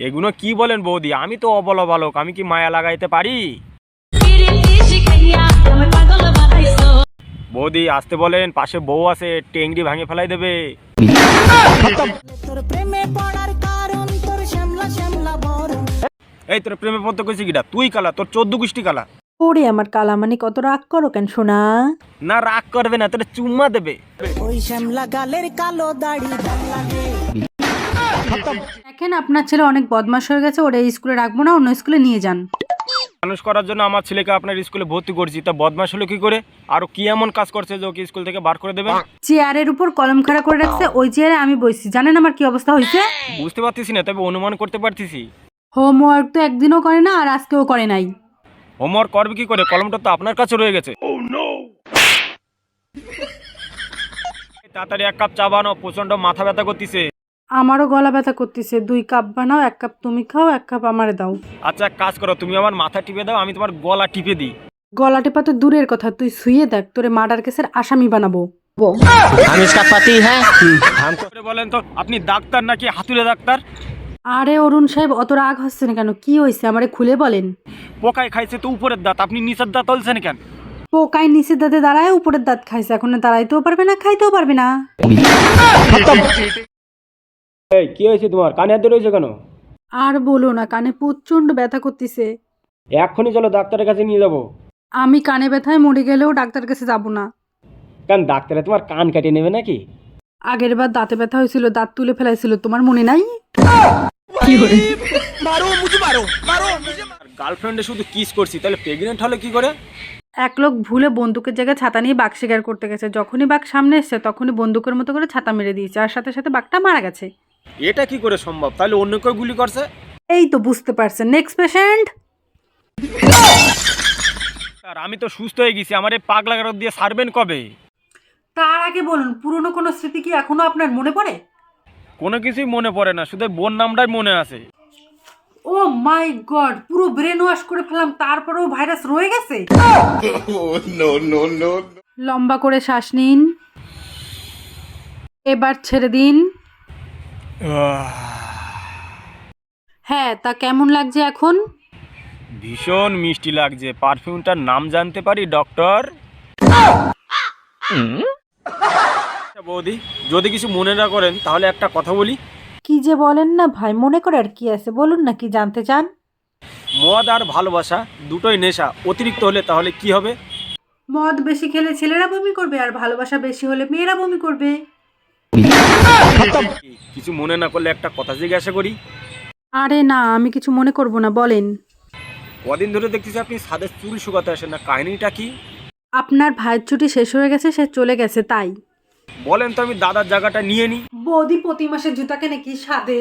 এগুলো কি বলেন বৌদি? আমি তো অবলা বালক আমি কি মায়া লাগাইতে পারি? বৌদি আসতে বলেন পাশে বউ আছে টেংরি ভাঙে ফেলাই দেবে। তোর প্রেমে পড়ার কারণ তোর শ্যামলা শ্যামলা বরণ এই তোর প্রেমে পড়তে কইছি কিটা তুই কালা তোর চোদ্দ গোষ্ঠী কালা। ওরে আমার কালা মানে কত রাগ করো কেন শোনা না রাগ করবে না তোর চুম্মা দেবে। ওই শ্যামলা গালের কালো দাড়ি দেখেন আপনার ছেলে অনেক বদমাশ হয়ে গেছে ওরা এই স্কুলে রাখব না অন্য স্কুলে নিয়ে যান। মানুষ করার জন্য আমার ছেলেকে আপনার স্কুলে ভর্তি করছি। তা বদমাশ হলো কি করে? আর কি এমন কাজ করছে যে ওকে স্কুল থেকে বার করে দেবেন চেয়ারের উপর কলম খাড়া করে রাখছে ওই চেয়ারে আমি বসছি জানেন আমার কি অবস্থা হয়েছে? বুঝতে পারতেছি না তবে অনুমান করতে পারতেছি। হোমওয়ার্ক তো একদিনও করে না আর আজকেও করে নাই। হোমওয়ার্ক করবে কি করে? কলমটা তো আপনার কাছে রয়ে গেছে। তাড়াতাড়ি এক কাপ চা বানাও প্রচণ্ড মাথা ব্যথা করতেছে। আমারও গলা ব্যথা করতেছে দুই কাপ বানাও এক কাপ তুমি খাও এক কাপ আমারে দাও আচ্ছা এক কাজ করো তুমি আমার মাথা টিপে দাও আমি তোমার গলা টিপে দিই গলা টেপা তো দূরের কথা তুই শুয়ে দেখ তোরে মার্ডার কেসের আসামি বানাবো हम इसका पति है করে বলেন তো আপনি ডাক্তার নাকি হাতুড়ে ডাক্তার আরে অরুণ সাহেব অত রাগ হচ্ছে না কেন কি হয়েছে আমারে খুলে বলেন পোকায় খাইছে তো উপরের দাঁত আপনি নিচের দাঁত তুলছেন কেন পোকায় নিচের দাঁতে দাঁড়ায় উপরের দাঁত খাইছে এখন দাঁড়াইতেও পারবে না খাইতেও পারবে না এই কি হয়েছে তোমার? কানে হাতে রয়েছে কেন? আর বলো না কানে প্রচণ্ড ব্যথা করতেছে। এক্ষুনি চলো ডাক্তারের কাছে নিয়ে যাব। আমি কানে ব্যথায় মরে গেলেও ডাক্তার কাছে যাব না। কেন ডাক্তারে তোমার কান কেটে নেবে নাকি? আগের বার দাঁতে ব্যথা হয়েছিল দাঁত তুলে ফেলাইছিল তোমার মনে নাই? গার্লফ্রেন্ডে শুধু কিস করছি তাহলে প্রেগনেন্ট হলে কি করে? এক লোক ভুলে বন্দুকের জায়গায় ছাতা নিয়ে বাঘ শিকার করতে গেছে। যখনই বাঘ সামনে এসছে তখনই বন্দুকের মতো করে ছাতা মেরে দিয়েছে আর সাথে সাথে বাঘটা মারা গেছে। এটা কি করে সম্ভব? তাহলে অন্য কেউ গুলি করছে? এই তো বুঝতে পারছেন নেক্সট পেশেন্ট স্যার আমি তো সুস্থ হয়ে গেছি আমার এই পাগলা গারদ দিয়ে সারবেন কবে? তার আগে বলুন পুরনো কোনো স্মৃতি কি এখনও আপনার মনে পড়ে? কোনো কিছুই মনে পড়ে না শুধু বোন নামটাই মনে আছে। ও মাই গড পুরো ব্রেন ওয়াশ করে ফেলাম তারপরেও ভাইরাস রয়ে গেছে? লম্বা করে শ্বাস নিন। এবার ছেড়ে দিন। হ্যাঁ তা কেমন লাগছে এখন? ভীষণ মিষ্টি লাগছে। পারফিউমটার নাম জানতে পারি ডক্টর? আচ্ছা, বৌদি যদি কিছু মনে না করেন তাহলে একটা কথা বলি। কি যে বলেন না ভাই মনে করে আর কি আছে? বলুন না কি জানতে চান? মদ আর ভালোবাসা দুটোই নেশা। অতিরিক্ত হলে তাহলে কি হবে? মদ বেশি খেলে ছেলেরা বমি করবে আর ভালোবাসা বেশি হলে মেয়েরা বমি করবে। কিছু মনে না করলে একটা কথা জিজ্ঞাসা করি? আরে না আমি কিছু মনে করব না বলেন। কদিন ধরে দেখতেছি আপনি সাদের চুল শুকাতে আসেন না কাহিনীটা কি? আপনার ভাইয়ের ছুটি শেষ হয়ে গেছে সে চলে গেছে তাই। বলেন তো আমি দাদার জায়গাটা নিয়ে নিই বৌদি প্রতি মাসে জুতা কেনে কি সাদে